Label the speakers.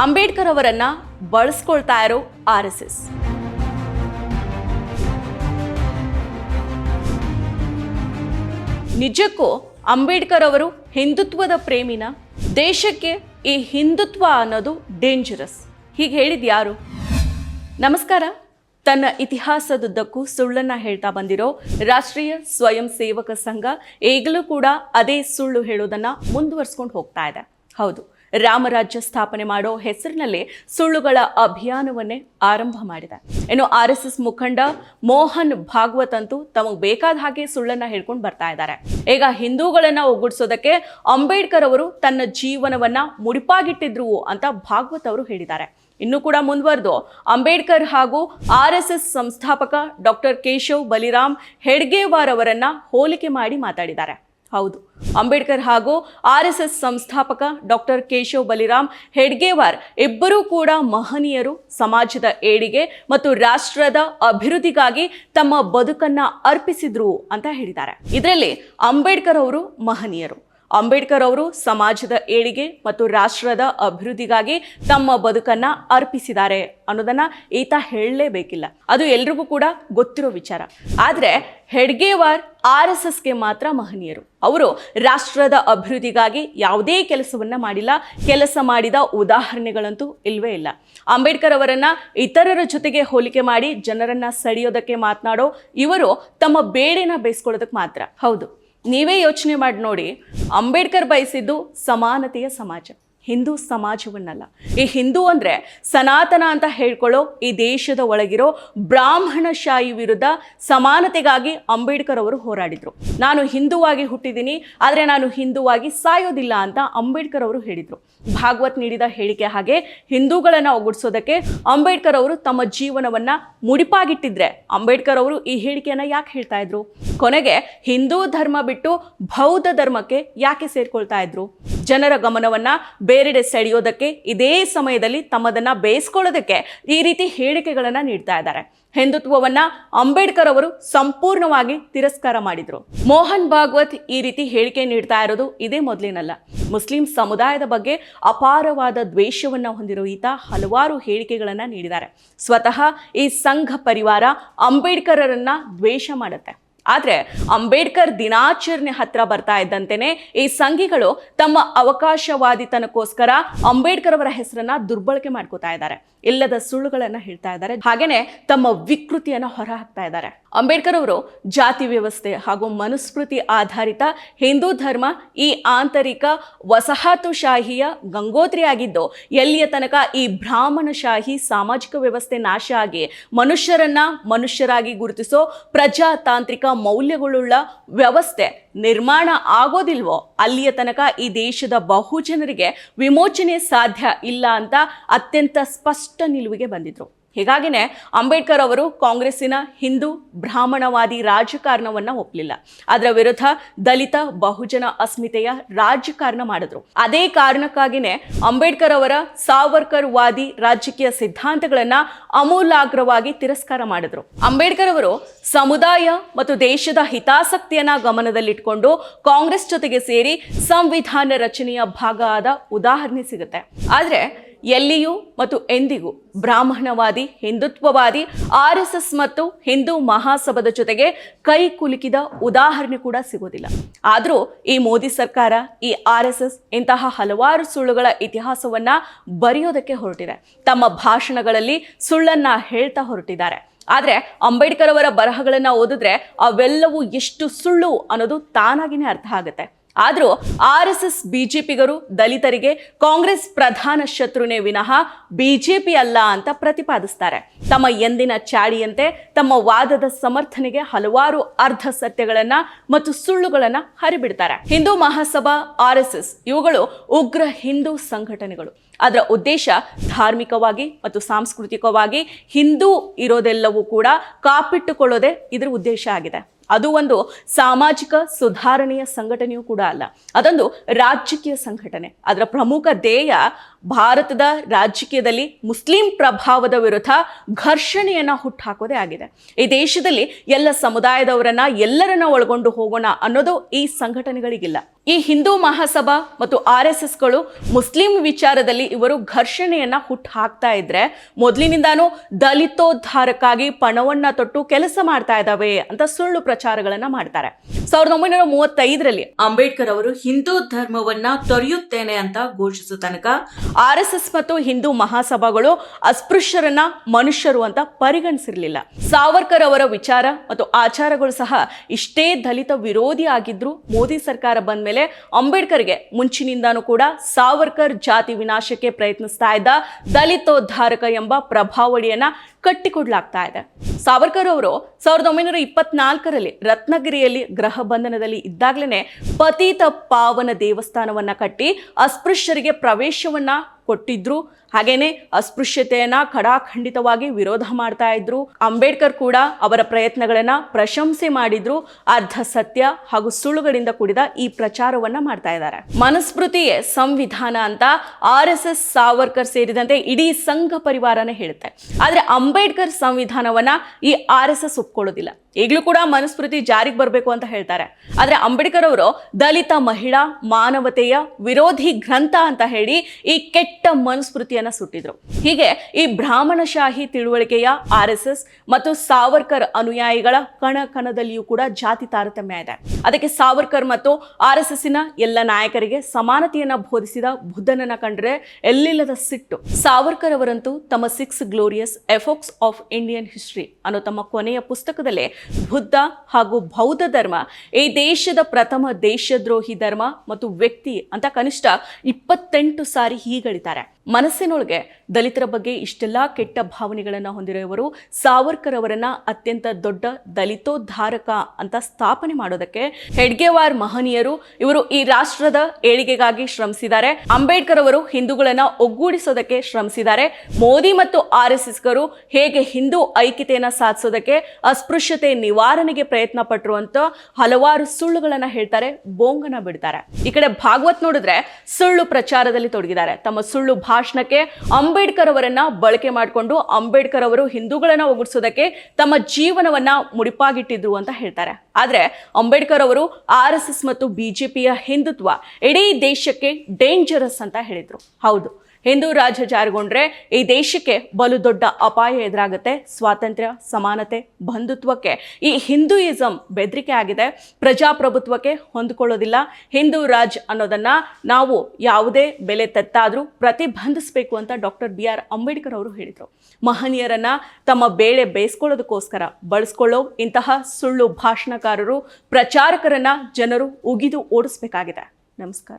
Speaker 1: ಅಂಬೇಡ್ಕರ್ ಅವರನ್ನ ಬಳಸ್ಕೊಳ್ತಾ ಇರೋ R S S. ನಿಜಕ್ಕೂ ಅಂಬೇಡ್ಕರ್ ಅವರು ಹಿಂದುತ್ವದ ಪ್ರೇಮಿನ? ದೇಶಕ್ಕೆ ಈ ಹಿಂದುತ್ವ ಅನ್ನೋದು ಡೇಂಜರಸ್ ಹೀಗೆ ಹೇಳಿದ ಯಾರು? ನಮಸ್ಕಾರ. ತನ್ನ ಇತಿಹಾಸದುದ್ದಕ್ಕೂ ಸುಳ್ಳನ್ನ ಹೇಳ್ತಾ ಬಂದಿರೋ ರಾಷ್ಟ್ರೀಯ ಸ್ವಯಂ ಸೇವಕ ಸಂಘ ಈಗಲೂ ಕೂಡ ಅದೇ ಸುಳ್ಳು ಹೇಳೋದನ್ನ ಮುಂದುವರ್ಸ್ಕೊಂಡು ಹೋಗ್ತಾ ಇದೆ. ಹೌದು. ರಾಮರಾಜ್ಯ ಸ್ಥಾಪನೆ ಮಾಡೋ ಹೆಸರಿನಲ್ಲಿ ಸುಳ್ಳುಗಳ ಅಭಿಯಾನವನ್ನೇ ಆರಂಭ ಮಾಡಿದೆ. ಇನ್ನು ಆರ್ ಎಸ್ ಎಸ್ ಮುಖಂಡ ಮೋಹನ್ ಭಾಗವತ್ ಅಂತೂ ತಮಗೆ ಬೇಕಾದ ಹಾಗೆ ಸುಳ್ಳನ್ನ ಹೇಳ್ಕೊಂಡು ಬರ್ತಾ ಇದ್ದಾರೆ. ಈಗ ಹಿಂದೂಗಳನ್ನ ಒಗ್ಗೂಡಿಸೋದಕ್ಕೆ ಅಂಬೇಡ್ಕರ್ ಅವರು ತನ್ನ ಜೀವನವನ್ನ ಮುಡಿಪಾಗಿಟ್ಟಿದ್ರು ಅಂತ ಭಾಗವತ್ ಅವರು ಹೇಳಿದ್ದಾರೆ. ಇನ್ನು ಕೂಡ ಮುಂದುವರೆದು, ಅಂಬೇಡ್ಕರ್ ಹಾಗೂ ಆರ್ ಎಸ್ ಎಸ್ ಸಂಸ್ಥಾಪಕ ಡಾಕ್ಟರ್ ಕೇಶವ್ ಬಲಿರಾಮ್ ಹೆಡ್ಗೇವಾರ್ ಅವರನ್ನ ಹೋಲಿಕೆ ಮಾಡಿ ಮಾತಾಡಿದ್ದಾರೆ. ಹೌದು. ಅಂಬೇಡ್ಕರ್ ಹಾಗೂ ಆರ್ ಎಸ್ ಎಸ್ ಸಂಸ್ಥಾಪಕ ಡಾಕ್ಟರ್ ಕೇಶವ್ ಬಲಿರಾಮ್ ಹೆಡ್ಗೇವಾರ್ ಇಬ್ಬರೂ ಕೂಡ ಮಹನೀಯರು. ಸಮಾಜದ ಏಳಿಗೆ ಮತ್ತು ರಾಷ್ಟ್ರದ ಅಭಿವೃದ್ಧಿಗಾಗಿ ತಮ್ಮ ಬದುಕನ್ನ ಅರ್ಪಿಸಿದ್ರು ಅಂತ ಹೇಳಿದ್ದಾರೆ. ಇದರಲ್ಲಿ ಅಂಬೇಡ್ಕರ್ ಅವರು ಮಹನೀಯರು. ಅಂಬೇಡ್ಕರ್ ಅವರು ಸಮಾಜದ ಏಳಿಗೆ ಮತ್ತು ರಾಷ್ಟ್ರದ ಅಭಿವೃದ್ಧಿಗಾಗಿ ತಮ್ಮ ಬದುಕನ್ನ ಅರ್ಪಿಸಿದ್ದಾರೆ ಅನ್ನೋದನ್ನ ಈತ ಹೇಳಲೇಬೇಕಿಲ್ಲ. ಅದು ಎಲ್ರಿಗೂ ಕೂಡ ಗೊತ್ತಿರೋ ವಿಚಾರ. ಆದ್ರೆ ಹೆಡ್ಗೇವಾರ್ ಆರ್ ಎಸ್ ಎಸ್ಗೆ ಮಾತ್ರ ಮಹನೀಯರು. ಅವರು ರಾಷ್ಟ್ರದ ಅಭಿವೃದ್ಧಿಗಾಗಿ ಯಾವುದೇ ಕೆಲಸವನ್ನ ಮಾಡಿಲ್ಲ. ಕೆಲಸ ಮಾಡಿದ ಉದಾಹರಣೆಗಳಂತೂ ಇಲ್ವೇ ಇಲ್ಲ. ಅಂಬೇಡ್ಕರ್ ಅವರನ್ನ ಇತರರ ಜೊತೆಗೆ ಹೋಲಿಕೆ ಮಾಡಿ ಜನರನ್ನ ಸೆಳೆಯೋದಕ್ಕೆ ಮಾತನಾಡೋ ಇವರು ತಮ್ಮ ಬೇಳೆನ ಬೇಯಿಸ್ಕೊಳ್ಳೋದಕ್ಕೆ ಮಾತ್ರ. ಹೌದು. ನೀವೇ ಯೋಚನೆ ಮಾಡಿ ನೋಡಿ ಅಂಬೇಡ್ಕರ್ ಬಯಸಿದ್ದು ಸಮಾನತೆಯ ಸಮಾಜ. ಹಿಂದೂ ಸಮಾಜವನ್ನಲ್ಲ. ಈ ಹಿಂದೂ ಅಂದರೆ ಸನಾತನ ಅಂತ ಹೇಳ್ಕೊಳ್ಳೋ ಈ ದೇಶದ ಒಳಗಿರೋ ಬ್ರಾಹ್ಮಣಶಾಹಿ ವಿರುದ್ಧ ಸಮಾನತೆಗಾಗಿ ಅಂಬೇಡ್ಕರ್ ಅವರು ಹೋರಾಡಿದರು. ನಾನು ಹಿಂದೂವಾಗಿ ಹುಟ್ಟಿದ್ದೀನಿ, ಆದರೆ ನಾನು ಹಿಂದೂವಾಗಿ ಸಾಯೋದಿಲ್ಲ ಅಂತ ಅಂಬೇಡ್ಕರ್ ಅವರು ಹೇಳಿದರು. ಭಾಗವತ್ ನೀಡಿದ ಹೇಳಿಕೆ ಹಾಗೆ ಹಿಂದೂಗಳನ್ನು ಒಗ್ಗೂಡಿಸೋದಕ್ಕೆ ಅಂಬೇಡ್ಕರ್ ಅವರು ತಮ್ಮ ಜೀವನವನ್ನು ಮುಡಿಪಾಗಿಟ್ಟಿದ್ರೆ ಅಂಬೇಡ್ಕರ್ ಅವರು ಈ ಹೇಳಿಕೆಯನ್ನು ಯಾಕೆ ಹೇಳ್ತಾ ಇದ್ರು? ಕೊನೆಗೆ ಹಿಂದೂ ಧರ್ಮ ಬಿಟ್ಟು ಬೌದ್ಧ ಧರ್ಮಕ್ಕೆ ಯಾಕೆ ಸೇರ್ಕೊಳ್ತಾ ಇದ್ರು? ಜನರ ಗಮನವನ್ನ ಬೇರೆಡೆ ಸೆಳೆಯೋದಕ್ಕೆ ಇದೇ ಸಮಯದಲ್ಲಿ ತಮ್ಮದನ್ನ ಬೇಯಿಸ್ಕೊಳ್ಳೋದಕ್ಕೆ ಈ ರೀತಿ ಹೇಳಿಕೆಗಳನ್ನು ನೀಡ್ತಾ ಇದ್ದಾರೆ. ಹಿಂದುತ್ವವನ್ನ ಅಂಬೇಡ್ಕರ್ ಅವರು ಸಂಪೂರ್ಣವಾಗಿ ತಿರಸ್ಕಾರ ಮಾಡಿದ್ರು. ಮೋಹನ್ ಭಾಗವತ್ ಈ ರೀತಿ ಹೇಳಿಕೆ ನೀಡ್ತಾ ಇರೋದು ಇದೇ ಮೊದಲಿನಲ್ಲ. ಮುಸ್ಲಿಂ ಸಮುದಾಯದ ಬಗ್ಗೆ ಅಪಾರವಾದ ದ್ವೇಷವನ್ನ ಹೊಂದಿರೋ ಈತ ಹಲವಾರು ಹೇಳಿಕೆಗಳನ್ನು ನೀಡಿದ್ದಾರೆ. ಸ್ವತಃ ಈ ಸಂಘ ಪರಿವಾರ ಅಂಬೇಡ್ಕರರನ್ನು ದ್ವೇಷ ಮಾಡುತ್ತೆ. ಆದರೆ ಅಂಬೇಡ್ಕರ್ ದಿನಾಚರಣೆ ಹತ್ರ ಬರ್ತಾ ಇದ್ದಂತೆಯೇ ಈ ಸಂಘಿಗಳು ತಮ್ಮ ಅವಕಾಶವಾದಿತನಕ್ಕೋಸ್ಕರ ಅಂಬೇಡ್ಕರ್ ಅವರ ಹೆಸರನ್ನ ದುರ್ಬಳಕೆ ಮಾಡ್ಕೋತಾ ಇದ್ದಾರೆ. ಇಲ್ಲದ ಸುಳ್ಳುಗಳನ್ನ ಹೇಳ್ತಾ ಇದ್ದಾರೆ. ಹಾಗೇನೆ ತಮ್ಮ ವಿಕೃತಿಯನ್ನ ಹೊರ ಹಾಕ್ತಾ ಇದ್ದಾರೆ. ಅಂಬೇಡ್ಕರ್ ಅವರು ಜಾತಿ ವ್ಯವಸ್ಥೆ ಹಾಗೂ ಮನುಸ್ಮೃತಿ ಆಧಾರಿತ ಹಿಂದೂ ಧರ್ಮ ಈ ಆಂತರಿಕ ವಸಾಹತುಶಾಹಿಯ ಗಂಗೋತ್ರಿ ಆಗಿದ್ದು ಎಲ್ಲಿಯ ತನಕ ಈ ಬ್ರಾಹ್ಮಣಶಾಹಿ ಸಾಮಾಜಿಕ ವ್ಯವಸ್ಥೆ ನಾಶ ಆಗಿ ಮನುಷ್ಯರನ್ನ ಮನುಷ್ಯರಾಗಿ ಗುರುತಿಸೋ ಪ್ರಜಾತಾಂತ್ರಿಕ ಮೌಲ್ಯಗಳುಳ್ಳ ವ್ಯವಸ್ಥೆ ನಿರ್ಮಾಣ ಆಗೋದಿಲ್ವೋ, ಅಲ್ಲಿಯ ತನಕ ಈ ದೇಶದ ಬಹುಜನರಿಗೆ ವಿಮೋಚನೆ ಸಾಧ್ಯ ಇಲ್ಲ ಅಂತ ಅತ್ಯಂತ ಸ್ಪಷ್ಟ ನಿಲುವಿಗೆ ಬಂದಿದ್ರು. ಹೀಗಾಗಿನೇ ಅಂಬೇಡ್ಕರ್ ಅವರು ಕಾಂಗ್ರೆಸ್ಸಿನ ಹಿಂದೂ ಬ್ರಾಹ್ಮಣವಾದಿ ರಾಜಕಾರಣವನ್ನು ಒಪ್ಪಲಿಲ್ಲ ಅದರ ವಿರುದ್ಧ ದಲಿತ ಬಹುಜನ ಅಸ್ಮಿತೆಯ ರಾಜಕಾರಣ ಮಾಡಿದ್ರು. ಅದೇ ಕಾರಣಕ್ಕಾಗಿನೇ ಅಂಬೇಡ್ಕರ್ ಅವರ ಸಾವರ್ಕರ್ ವಾದಿ ರಾಜಕೀಯ ಸಿದ್ಧಾಂತಗಳನ್ನ ಅಮೂಲಾಗ್ರವಾಗಿ ತಿರಸ್ಕಾರ ಮಾಡಿದ್ರು. ಅಂಬೇಡ್ಕರ್ ಅವರು ಸಮುದಾಯ ಮತ್ತು ದೇಶದ ಹಿತಾಸಕ್ತಿಯನ್ನ ಗಮನದಲ್ಲಿಟ್ಕೊಂಡು ಕಾಂಗ್ರೆಸ್ ಜೊತೆಗೆ ಸೇರಿ ಸಂವಿಧಾನ ರಚನೆಯ ಭಾಗ ಆದ ಉದಾಹರಣೆ ಸಿಗುತ್ತೆ. ಆದ್ರೆ ಎಲ್ಲಿಯೂ ಮತ್ತು ಎಂದಿಗೂ ಬ್ರಾಹ್ಮಣವಾದಿ, ಹಿಂದುತ್ವವಾದಿ, ಆರ್ ಎಸ್ ಮತ್ತು ಹಿಂದೂ ಮಹಾಸಭದ ಜೊತೆಗೆ ಕೈ ಕುಲುಕಿದ ಉದಾಹರಣೆ ಕೂಡ ಸಿಗೋದಿಲ್ಲ. ಆದರೂ ಈ ಮೋದಿ ಸರ್ಕಾರ, ಈ ಆರ್ ಎಸ್ ಎಸ್ ಇಂತಹ ಹಲವಾರು ಸುಳ್ಳುಗಳ ಇತಿಹಾಸವನ್ನ ಬರೆಯೋದಕ್ಕೆ ಹೊರಟಿದೆ. ತಮ್ಮ ಭಾಷಣಗಳಲ್ಲಿ ಸುಳ್ಳನ್ನ ಹೇಳ್ತಾ ಹೊರಟಿದ್ದಾರೆ. ಆದರೆ ಅಂಬೇಡ್ಕರ್ ಅವರ ಬರಹಗಳನ್ನು ಓದಿದ್ರೆ ಅವೆಲ್ಲವೂ ಎಷ್ಟು ಸುಳ್ಳು ಅನ್ನೋದು ತಾನಾಗಿನೇ ಅರ್ಥ ಆಗುತ್ತೆ. ಆದರೂ ಆರ್ ಎಸ್ ಎಸ್ ಬಿಜೆಪಿಗರು ದಲಿತರಿಗೆ ಕಾಂಗ್ರೆಸ್ ಪ್ರಧಾನ ಶತ್ರುನೇ ವಿನಃ ಬಿಜೆಪಿ ಅಲ್ಲ ಅಂತ ಪ್ರತಿಪಾದಿಸ್ತಾರೆ. ತಮ್ಮ ಎಂದಿನ ಚಾಡಿಯಂತೆ, ತಮ್ಮ ವಾದದ ಸಮರ್ಥನೆಗೆ ಹಲವಾರು ಅರ್ಧ ಸತ್ಯಗಳನ್ನ ಮತ್ತು ಸುಳ್ಳುಗಳನ್ನ ಹರಿಬಿಡ್ತಾರೆ. Hindu Mahasabha, R S S ಇವುಗಳು ಉಗ್ರ ಹಿಂದೂ ಸಂಘಟನೆಗಳು. ಅದರ ಉದ್ದೇಶ ಧಾರ್ಮಿಕವಾಗಿ ಮತ್ತು ಸಾಂಸ್ಕೃತಿಕವಾಗಿ ಹಿಂದೂ ಇರೋದೆಲ್ಲವೂ ಕೂಡ ಕಾಪಿಟ್ಟುಕೊಳ್ಳೋದೇ ಇದರ ಉದ್ದೇಶ ಆಗಿದೆ. ಅದು ಒಂದು ಸಾಮಾಜಿಕ ಸುಧಾರಣೆಯ ಸಂಘಟನೆಯೂ ಕೂಡ ಅಲ್ಲ. ಅದೊಂದು ರಾಜಕೀಯ ಸಂಘಟನೆ. ಅದರ ಪ್ರಮುಖ ಧ್ಯೇಯ ಭಾರತದ ರಾಜಕೀಯದಲ್ಲಿ ಮುಸ್ಲಿಂ ಪ್ರಭಾವದ ವಿರುದ್ಧ ಘರ್ಷಣೆಯನ್ನು ಹುಟ್ಟುಹಾಕೋದೇ ಆಗಿದೆ. ಈ ದೇಶದಲ್ಲಿ ಎಲ್ಲ ಸಮುದಾಯದವರನ್ನ ಎಲ್ಲರನ್ನ ಒಳಗೊಂಡು ಹೋಗೋಣ ಅನ್ನೋದು ಈ ಸಂಘಟನೆಗಳಿಗಿಲ್ಲ. ಈ ಹಿಂದೂ ಮಹಾಸಭಾ ಮತ್ತು ಆರ್ ಎಸ್ ಎಸ್ಗಳು ಮುಸ್ಲಿಂ ವಿಚಾರದಲ್ಲಿ ಇವರು ಘರ್ಷಣೆಯನ್ನ ಹುಟ್ಟು ಹಾಕ್ತಾ ಇದ್ರೆ ಮೊದಲಿನಿಂದಾನು ದಲಿತೋದ್ಧಾರಕ್ಕಾಗಿ ಪಣವನ್ನ ತೊಟ್ಟು ಕೆಲಸ ಮಾಡ್ತಾ ಇದ್ದಾವೆ ಅಂತ ಸುಳ್ಳು ಪ್ರಚಾರಗಳನ್ನ ಮಾಡ್ತಾರೆ. ಸಾವಿರದ ಒಂಬೈನೂರ ಮೂವತ್ತೈದರಲ್ಲಿ ಅಂಬೇಡ್ಕರ್ ಅವರು ಹಿಂದೂ ಧರ್ಮವನ್ನ ತೊರೆಯುತ್ತೇನೆ ಅಂತ ಘೋಷಿಸುವ ತನಕ ಆರ್ ಎಸ್ ಎಸ್ ಮತ್ತು ಹಿಂದೂ ಮಹಾಸಭಾಗಳು ಅಸ್ಪೃಶ್ಯರನ್ನ ಮನುಷ್ಯರು ಅಂತ ಪರಿಗಣಿಸಿರಲಿಲ್ಲ. ಸಾವರ್ಕರ್ ಅವರ ವಿಚಾರ ಮತ್ತು ಆಚಾರಗಳು ಸಹ ಇಷ್ಟೇ ದಲಿತ ವಿರೋಧಿ ಆಗಿದ್ರು. ಮೋದಿ ಸರ್ಕಾರ ಬಂದ ಮೇಲೆ ಅಂಬೇಡ್ಕರ್ಗೆ ಮುಂಚಿನಿಂದಾನೂ ಕೂಡ ಸಾವರ್ಕರ್ ಜಾತಿ ವಿನಾಶಕ್ಕೆ ಪ್ರಯತ್ನಿಸ್ತಾ ಇದ್ದ ದಲಿತೋದ್ಧಾರಕ ಎಂಬ ಪ್ರಭಾವಳಿಯನ್ನ ಕಟ್ಟಿಕೊಡ್ಲಾಗ್ತಾ ಇದೆ. ಸಾವರ್ಕರ್ ಅವರು ಸಾವಿರದ ಒಂಬೈನೂರ ಇಪ್ಪತ್ನಾಲ್ಕರಲ್ಲಿ ರತ್ನಗಿರಿಯಲ್ಲಿ ಗ್ರಹ ಬಂಧನದಲ್ಲಿ ಇದ್ದಾಗಲೇ ಪತೀತ ಪಾವನ ದೇವಸ್ಥಾನವನ್ನ ಕಟ್ಟಿ ಅಸ್ಪೃಶ್ಯರಿಗೆ ಪ್ರವೇಶವನ್ನ ಕೊಟ್ಟಿದ್ರು. ಹಾಗೇನೆ ಅಸ್ಪೃಶ್ಯತೆಯನ್ನ ಖಡಾಖಂಡಿತವಾಗಿ ವಿರೋಧ ಮಾಡ್ತಾ ಇದ್ರು. ಅಂಬೇಡ್ಕರ್ ಕೂಡ ಅವರ ಪ್ರಯತ್ನಗಳನ್ನ ಪ್ರಶಂಸೆ ಮಾಡಿದ್ರು. ಅರ್ಧ ಸತ್ಯ ಹಾಗೂ ಸುಳ್ಳುಗಳಿಂದ ಕೂಡಿದ ಈ ಪ್ರಚಾರವನ್ನ ಮಾಡ್ತಾ ಇದ್ದಾರೆ. ಮನುಸ್ಮೃತಿಯೇ ಸಂವಿಧಾನ ಅಂತ ಆರ್ ಎಸ್ ಎಸ್ ಸಾವರ್ಕರ್ ಸೇರಿದಂತೆ ಇಡೀ ಸಂಘ ಪರಿವಾರನೇ ಹೇಳುತ್ತೆ. ಆದ್ರೆ ಅಂಬೇಡ್ಕರ್ ಸಂವಿಧಾನವನ್ನ ಈ ಆರ್ ಎಸ್ ಎಸ್ ಒಪ್ಕೊಳ್ಳೋದಿಲ್ಲ. ಈಗಲೂ ಕೂಡ ಮನುಸ್ಮೃತಿ ಜಾರಿಗೆ ಬರಬೇಕು ಅಂತ ಹೇಳ್ತಾರೆ. ಆದರೆ ಅಂಬೇಡ್ಕರ್ ಅವರು ದಲಿತ ಮಹಿಳಾ ಮಾನವತೆಯ ವಿರೋಧಿ ಗ್ರಂಥ ಅಂತ ಹೇಳಿ ಈ ಕೆಟ್ಟ ಮನುಸ್ಮೃತಿಯನ್ನು ಸುಟ್ಟಿದ್ರು. ಹೀಗೆ ಈ ಬ್ರಾಹ್ಮಣಶಾಹಿ ತಿಳುವಳಿಕೆಯ ಆರ್ ಮತ್ತು ಸಾವರ್ಕರ್ ಅನುಯಾಯಿಗಳ ಕಣ ಕಣದಲ್ಲಿಯೂ ಕೂಡ ಜಾತಿ ತಾರತಮ್ಯ ಇದೆ. ಅದಕ್ಕೆ ಸಾವರ್ಕರ್ ಮತ್ತು ಆರ್ ಎಸ್ ಎಸ್ಸಿನ ಎಲ್ಲ ನಾಯಕರಿಗೆ ಸಮಾನತೆಯನ್ನು ಬೋಧಿಸಿದ ಬುದ್ಧನನ್ನ ಕಂಡ್ರೆ ಎಲ್ಲಿಲ್ಲದ ಸಿಟ್ಟು. ಸಾವರ್ಕರ್ ಅವರಂತೂ ತಮ್ಮ six glorious epochs of Indian history ಅನ್ನೋ ತಮ್ಮ ಕೊನೆಯ ಪುಸ್ತಕದಲ್ಲೇ ಬುದ್ಧ ಹಾಗೂ ಬೌದ್ಧ ಧರ್ಮ, ಈ ದೇಶದ ಪ್ರಥಮ ದೇಶದ್ರೋಹಿ ಧರ್ಮ ಮತ್ತು ವ್ಯಕ್ತಿ ಅಂತ ಕನಿಷ್ಠ ಇಪ್ಪತ್ತೆಂಟು ಸಾರಿ ಹೀಗಳಿದ್ದಾರೆ. ಮನಸ್ಸಿನೊಳಗೆ ದಲಿತರ ಬಗ್ಗೆ ಇಷ್ಟೆಲ್ಲ ಕೆಟ್ಟ ಭಾವನೆಗಳನ್ನು ಹೊಂದಿರುವವರು ಸಾವರ್ಕರ್ ಅವರನ್ನ ಅತ್ಯಂತ ದೊಡ್ಡ ದಲಿತೋದ್ಧಾರಕ ಅಂತ ಸ್ಥಾಪನೆ ಮಾಡೋದಕ್ಕೆ ಹೆಡ್ಗೆವಾರ್ ಮಹನೀಯರು ಇವರು ಈ ರಾಷ್ಟ್ರದ ಏಳಿಗೆಗಾಗಿ ಶ್ರಮಿಸಿದ್ದಾರೆ. ಅಂಬೇಡ್ಕರ್ ಅವರು ಹಿಂದೂಗಳನ್ನ ಒಗ್ಗೂಡಿಸೋದಕ್ಕೆ ಶ್ರಮಿಸಿದ್ದಾರೆ. ಮೋದಿ ಮತ್ತು ಆರ್ ಎಸ್ ಎಸ್ಗರು ಹೇಗೆ ಹಿಂದೂ ಐಕ್ಯತೆಯನ್ನ ಸಾಧಿಸೋದಕ್ಕೆ ಅಸ್ಪೃಶ್ಯತೆ ನಿವಾರಣೆಗೆ ಪ್ರಯತ್ನ ಪಟ್ಟರು ಅಂತ ಹಲವಾರು ಸುಳ್ಳುಗಳನ್ನ ಹೇಳ್ತಾರೆ ಬೋಂಗನ ಬಿಡ್ತಾರೆ. ಈ ಕಡೆ ಭಾಗವತ್ ನೋಡಿದ್ರೆ ಸುಳ್ಳು ಪ್ರಚಾರದಲ್ಲಿ ತೊಡಗಿದ್ದಾರೆ. ತಮ್ಮ ಸುಳ್ಳು ಭಾಷಣಕ್ಕೆ ಅಂಬೇಡ್ಕರ್ ಅವರನ್ನ ಬಳಕೆ ಮಾಡಿಕೊಂಡು ಅಂಬೇಡ್ಕರ್ ಅವರು ಹಿಂದೂಗಳನ್ನ ಒಗ್ಗೂಡಿಸೋದಕ್ಕೆ ತಮ್ಮ ಜೀವನವನ್ನ ಮುಡಿಪಾಗಿಟ್ಟಿದ್ರು ಅಂತ ಹೇಳ್ತಾರೆ. ಆದ್ರೆ ಅಂಬೇಡ್ಕರ್ ಅವರು ಆರ್ ಎಸ್ ಎಸ್ ಮತ್ತು ಬಿಜೆಪಿಯ ಹಿಂದುತ್ವ, ಇಡೀ ದೇಶಕ್ಕೆ ಡೇಂಜರಸ್ ಅಂತ ಹೇಳಿದ್ರು. ಹೌದು. ಹಿಂದೂ ರಾಜ್ಯ ಜಾರಿಗೊಂಡ್ರೆ ಈ ದೇಶಕ್ಕೆ ಬಲು ದೊಡ್ಡ ಅಪಾಯ ಎದುರಾಗುತ್ತೆ. ಸ್ವಾತಂತ್ರ್ಯ, ಸಮಾನತೆ, ಬಂಧುತ್ವಕ್ಕೆ. ಈ ಹಿಂದೂಯಿಸಂ ಬೆದರಿಕೆ ಆಗಿದೆ. ಪ್ರಜಾಪ್ರಭುತ್ವಕ್ಕೆ ಹೊಂದಿಕೊಳ್ಳೋದಿಲ್ಲ. ಹಿಂದೂ ರಾಜ್ ಅನ್ನೋದನ್ನ ನಾವು ಯಾವುದೇ ಬೆಲೆ ತತ್ತಾದರೂ ಪ್ರತಿಬಂಧಿಸಬೇಕು ಅಂತ ಡಾಕ್ಟರ್ ಬಿ ಆರ್ ಅಂಬೇಡ್ಕರ್ ಅವರು ಹೇಳಿದರು. ಮಹನೀಯರನ್ನ ತಮ್ಮ ಬೇಳೆ ಬೇಯಿಸ್ಕೊಳ್ಳೋದಕ್ಕೋಸ್ಕರ ಬಳಸ್ಕೊಳ್ಳೋ ಇಂತಹ ಸುಳ್ಳು ಭಾಷಣಕಾರರು, ಪ್ರಚಾರಕರನ್ನ ಜನರು ಉಗಿದು ಓಡಿಸ್ಬೇಕಾಗಿದೆ. ನಮಸ್ಕಾರ.